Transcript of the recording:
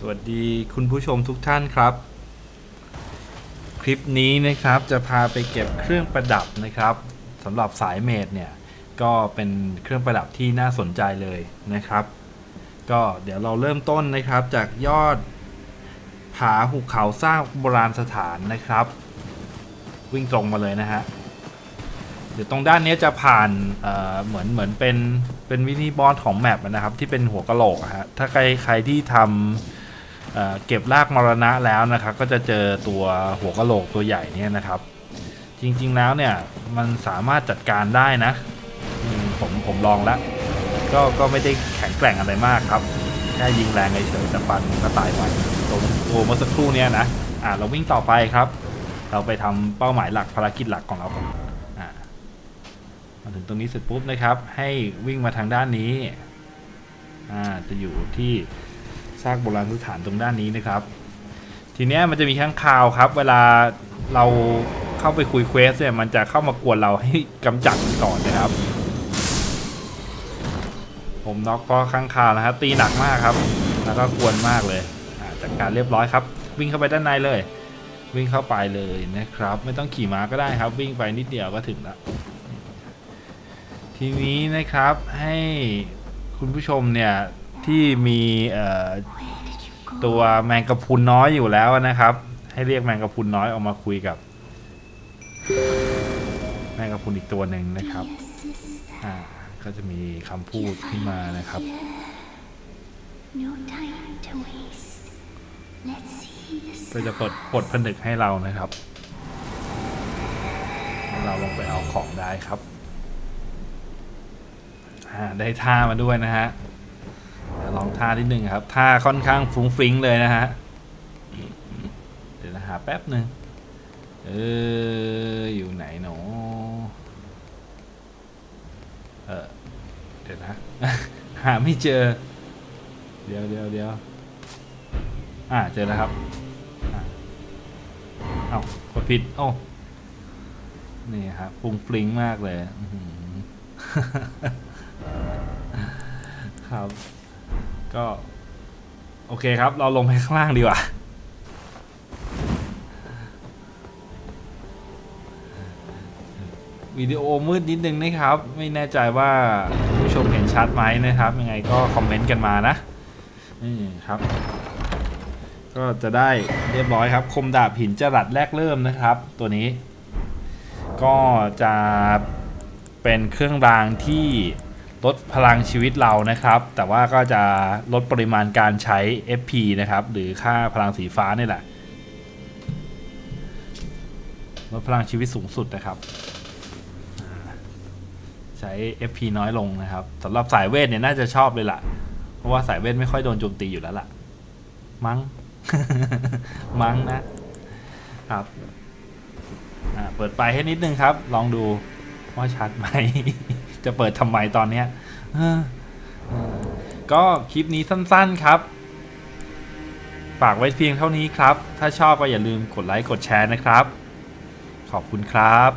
สวัสดีคุณผู้ชมทุกท่านครับ คลิปนี้นะครับจะพาไปเก็บเครื่องประดับนะครับสำหรับสายเมดเนี่ยก็เป็นเครื่องประดับที่น่าสนใจเลยนะครับ ก็เดี๋ยวเราเริ่มต้นนะครับจากยอดผาหุบเขาสร้างโบราณสถานนะครับ วิ่งตรงมาเลยนะฮะเดี๋ยวตรงด้านนี้จะผ่านเเหมือนเหมือนเป็นเป็นวินิบอสของแมปนะครับ ที่เป็นหัวกะโหลกฮะถ้าใครใครที่ทำ เเก็บรากมรณะแล้วนะครับ ก็จะเจอตัวหัวกะโหลกตัวใหญ่เนี่ยนะครับ จริงๆแล้วเนี่ยมันสามารถจัดการได้นะผมผมลองแล้วก็ก็ไม่ได้แข็งแกร่งอะไรมากครับ แค่ยิงแรงเฉยๆแต่ฟันก็ตายไปตรงโอ้เมื่อสักครู่เนี้ยนะอ่าเราวิ่งต่อไปครับ เราไปทำเป้าหมายหลักภารกิจหลักของเราก่อนอ่ามาถึงตรงนี้เสร็จปุ๊บนะครับ ให้วิ่งมาทางด้านนี้อ่าจะอยู่ที่ากโบราณสถานตรงด้านนี้นะครับ ทีเนี้ยมันจะมีข้างคาวครับ เวลาเราเข้าไปคุยเควสเนี่ยมันจะเข้ามากวนเราให้กำจัดมันก่อนนะครับ ผมน็อกเพราะข้างคาวนะครับตีหนักมากครับ แล้วก็กวนมากเลยอ่าจัดการเรียบร้อยครับ วิ่งเข้าไปด้านในเลย วิ่งเข้าไปเลยนะครับ ไม่ต้องขี่ม้าก็ได้ครับ วิ่งไปนิดเดียวก็ถึงแล้วทีนี้นะครับให้คุณผู้ชมเนี่ย ที่มีตัวแมงกะพุนน้อยอยู่แล้วนะครับ ให้เรียกแมงกะพุนน้อยออกมาคุยกับ แมงกะพุนอีกตัวหนึ่งนะครับอ่าก็จะมีคำพูดขึ้นมานะครับ No ก็จะปลดปลดผนึกให้เรานะครับให้เราลงไปเอาของได้ครับอ่าได้ท่ามาด้วยนะฮะ องท่าที่หนึ่งครับท่าค่อนข้างฟุ้งฟริ้งเลยนะฮะเดี๋ยวนะหาแป๊บหนึ่งเอออยู่ไหนหนอเออเดี๋ยวนะ หาไม่เจอ เดี๋ยวเดี๋ยวเดี๋ยวอ่าเจอแล้วครับเอ้ากดผิดโอ้นี่ครับปรุงฟริ้งมากเลยครับ ก็ โอเคครับ เราลงไปข้างล่างดีกว่า วิดีโอมืดนิดนึงนะครับ ไม่แน่ใจว่าผู้ชมเห็นชัดไหมนะครับ ยังไงก็คอมเมนต์กันมานะนี่ครับ ก็จะได้เรียบร้อยครับ คมดาบหินจรัสแรกเริ่มนะครับ ตัวนี้ ก็จะเป็นเครื่องรางที่ ลดพลังชีวิตเรานะครับ แต่ว่าก็จะลดปริมาณการใช้ FP นะครับ หรือค่าพลังสีฟ้านี่แหละลดพลังชีวิตสูงสุดนะครับใช้ FP น้อยลงนะครับสำหรับสายเวทเนี่ยน่าจะชอบเลยล่ะ เพราะว่าสายเวทไม่ค่อยโดนโจมตีอยู่แล้วล่ะ มั้ง มั้งนะ ครับอ่าเปิดไฟให้นิดนึงครับ ลองดูว่าชัดไหม จะเปิดทำไมตอนเนี้ยก็คลิปนี้สั้นๆครับ ฝากไว้เพียงเท่านี้ครับ ถ้าชอบก็อย่าลืมกดไลค์กดแชร์นะครับ ขอบคุณครับ